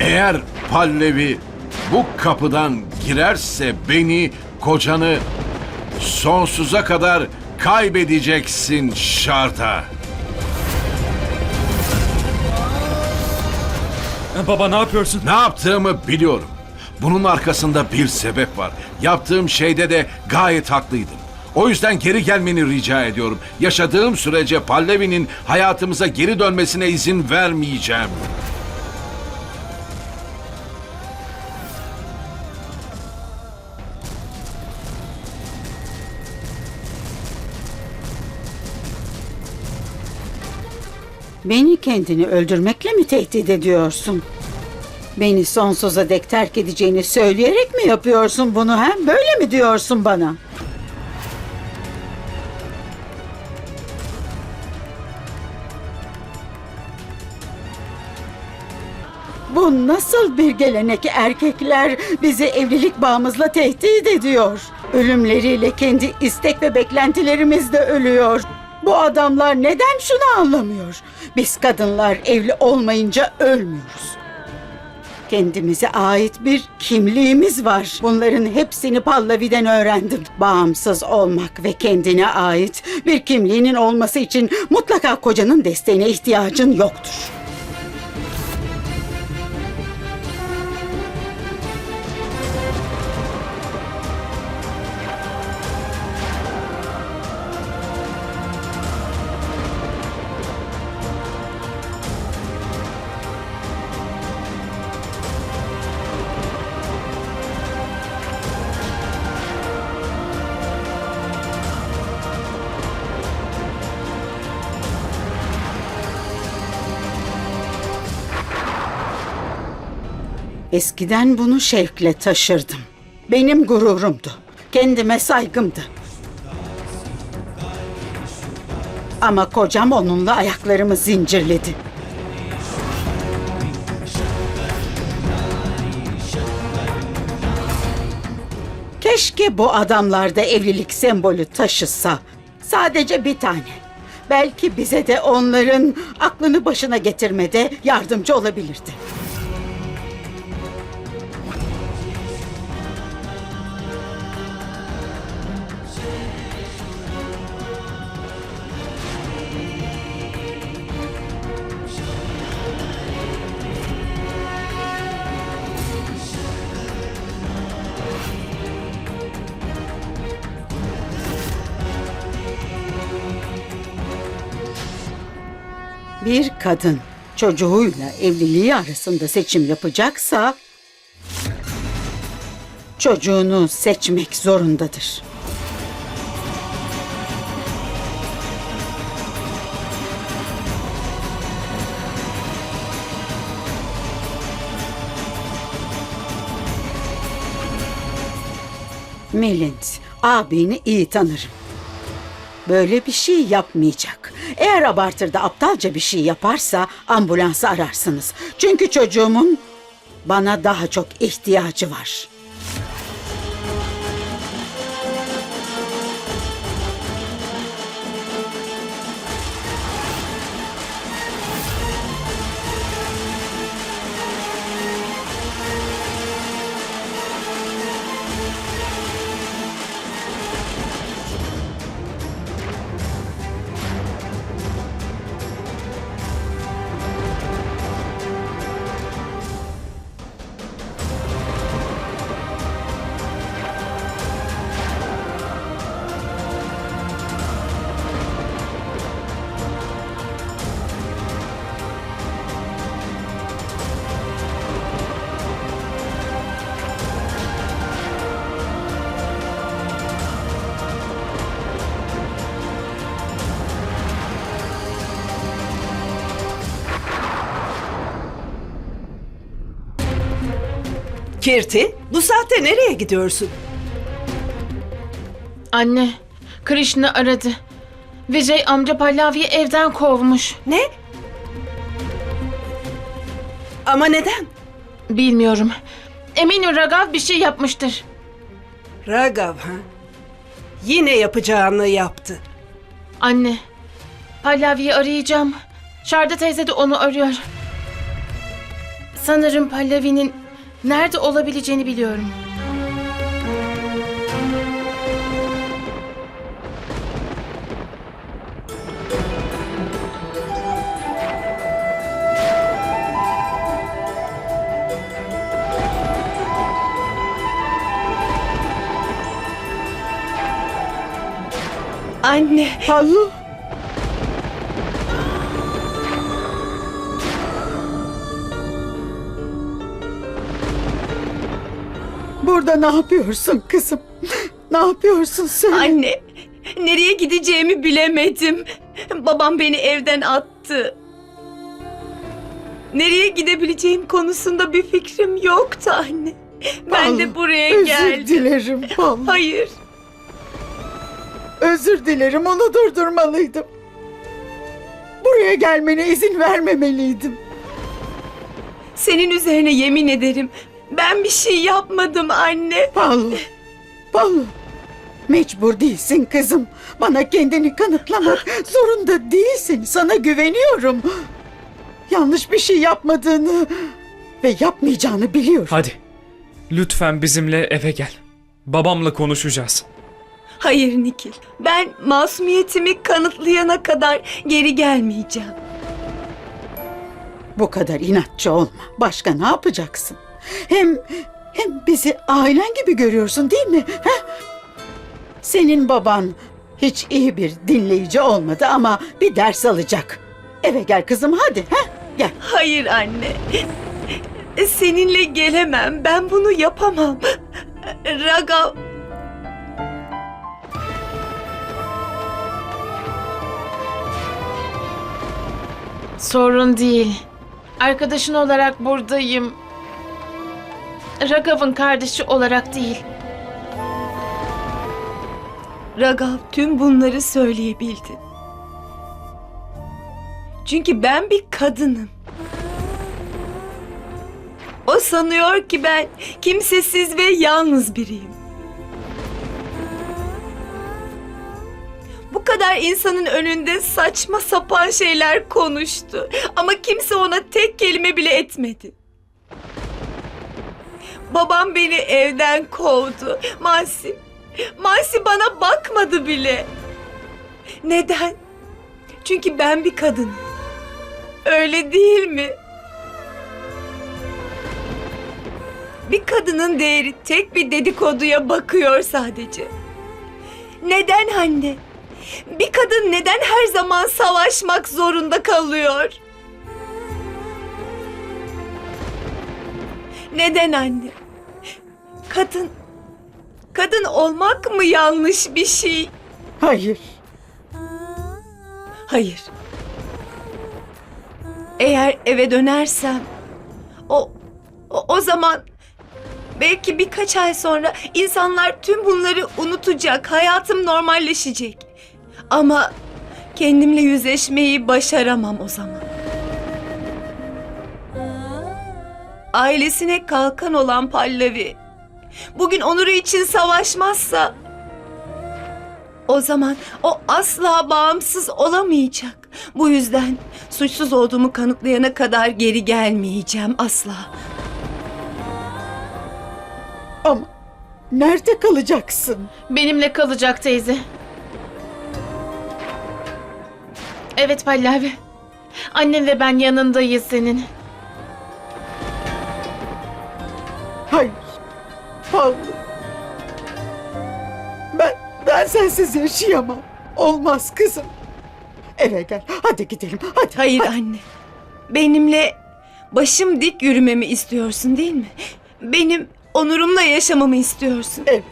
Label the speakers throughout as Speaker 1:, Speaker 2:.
Speaker 1: Eğer Pallevi bu kapıdan girerse beni, kocanı sonsuza kadar kaybedeceksin Şarda.
Speaker 2: Baba ne yapıyorsun?
Speaker 1: Ne yaptığımı biliyorum. Bunun arkasında bir sebep var. Yaptığım şeyde de gayet haklıydım. O yüzden geri gelmeni rica ediyorum. Yaşadığım sürece Pallevi'nin hayatımıza geri dönmesine izin vermeyeceğim.
Speaker 3: Beni kendini öldürmekle mi tehdit ediyorsun? Beni sonsuza dek terk edeceğini söyleyerek mi yapıyorsun bunu hem Böyle mi diyorsun bana? Bu nasıl bir gelenek erkekler bizi evlilik bağımızla tehdit ediyor. Ölümleriyle kendi istek ve beklentilerimiz de ölüyor. Bu adamlar neden şunu anlamıyor? Biz kadınlar evli olmayınca ölmüyoruz. Kendimize ait bir kimliğimiz var. Bunların hepsini Pallavi'den öğrendim. Bağımsız olmak ve kendine ait bir kimliğinin olması için mutlaka kocanın desteğine ihtiyacın yoktur. Eskiden bunu şevkle taşırdım. Benim gururumdu. Kendime saygımdı. Ama kocam onunla ayaklarımı zincirledi. Keşke bu adamlarda evlilik sembolü taşısa. Sadece bir tane. Belki bize de onların aklını başına getirmede yardımcı olabilirdi. Bir kadın çocuğuyla evliliği arasında seçim yapacaksa çocuğunu seçmek zorundadır. Milind, abini iyi tanırım. Böyle bir şey yapmayacak. Eğer abartır da aptalca bir şey yaparsa ambulansı ararsınız. Çünkü çocuğumun bana daha çok ihtiyacı var.
Speaker 4: Kirti, bu saatte nereye gidiyorsun?
Speaker 5: Anne, Krishna aradı. Vijay amca Pallavi'yi evden kovmuş.
Speaker 4: Ne? Ama neden?
Speaker 5: Bilmiyorum. Eminim Ragav bir şey yapmıştır.
Speaker 4: Ragav ha? Yine yapacağını yaptı.
Speaker 5: Anne, Pallavi'yi arayacağım. Şarda teyze de onu arıyor. Sanırım Pallavi'nin nerede olabileceğini biliyorum.
Speaker 4: Anne,
Speaker 3: Pallu. Burada ne yapıyorsun kızım? Ne yapıyorsun sen?
Speaker 2: Anne, nereye gideceğimi bilemedim. Babam beni evden attı. Nereye gidebileceğim konusunda bir fikrim yoktu anne. Ben de buraya
Speaker 3: Özür
Speaker 2: geldim.
Speaker 3: dilerim Pallu.
Speaker 2: Hayır,
Speaker 3: Özür dilerim onu durdurmalıydım. Buraya gelmene izin vermemeliydim.
Speaker 2: senin üzerine yemin ederim. Ben bir şey yapmadım anne.
Speaker 3: Pallu. Pallu. Mecbur değilsin kızım. Bana kendini kanıtlamak zorunda değilsin. Sana güveniyorum. Yanlış bir şey yapmadığını ve yapmayacağını biliyorum.
Speaker 6: Hadi. Lütfen bizimle eve gel. Babamla konuşacağız.
Speaker 2: Hayır Nikil. Ben masumiyetimi kanıtlayana kadar geri gelmeyeceğim.
Speaker 3: Bu kadar inatçı olma. Başka ne yapacaksın? Hem hem bizi ailen gibi görüyorsun değil mi? Ha? Senin baban hiç iyi bir dinleyici olmadı ama bir ders alacak. Eve gel kızım hadi. Ha? Gel.
Speaker 2: Hayır anne. Seninle gelemem. Ben bunu yapamam. Raga
Speaker 5: Sorun değil. Arkadaşın olarak buradayım. Raghav'ın kardeşi olarak değil.
Speaker 2: Ragav tüm bunları söyleyebildi. Çünkü ben bir kadınım. O sanıyor ki ben kimsesiz ve yalnız biriyim. Bu kadar insanın önünde saçma sapan şeyler konuştu. Ama kimse ona tek kelime bile etmedi. Babam beni evden kovdu. Masi, Masi bana bakmadı bile. Neden? Çünkü ben bir kadınım. Öyle değil mi? Bir kadının değeri tek bir dedikoduya bakıyor sadece. Neden anne? Bir kadın neden her zaman savaşmak zorunda kalıyor? Neden anne? Kadın kadın olmak mı yanlış bir şey?
Speaker 3: Hayır.
Speaker 2: Hayır. Eğer eve dönersem o o, o zaman belki birkaç ay sonra insanlar tüm bunları unutacak, hayatım normalleşecek. Ama kendimle yüzleşmeyi başaramam o zaman. Ailesine kalkan olan Pallavi bugün onuru için savaşmazsa o zaman o asla bağımsız olamayacak. Bu yüzden suçsuz olduğumu kanıtlayana kadar geri gelmeyeceğim asla.
Speaker 3: Ama nerede kalacaksın?
Speaker 5: Benimle kalacak teyze. Evet Pallavi. Annem ve ben yanındayız senin.
Speaker 3: Hayır. Pallu. Ben, ben sensiz yaşayamam. Olmaz kızım. Eve gel. Hadi gidelim. Hadi.
Speaker 2: Hayır
Speaker 3: hadi.
Speaker 2: anne. Benimle başım dik yürümemi istiyorsun değil mi? Benim onurumla yaşamamı istiyorsun.
Speaker 3: Evet.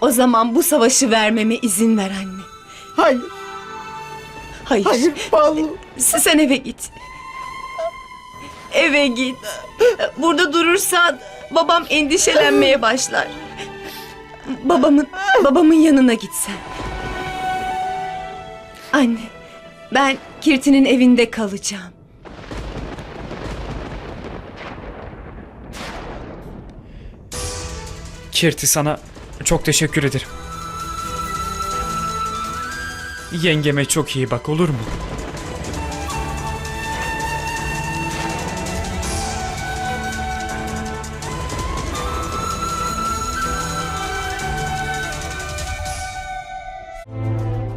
Speaker 2: O zaman bu savaşı vermeme izin ver anne.
Speaker 3: Hayır.
Speaker 2: Hayır.
Speaker 3: Hayır Pallu.
Speaker 2: S- Sen eve git. Eve git. Burada durursan babam endişelenmeye başlar. Babamın babamın yanına git sen. Anne, ben Kirti'nin evinde kalacağım.
Speaker 6: Kirti sana çok teşekkür ederim. Yengeme çok iyi bak olur mu?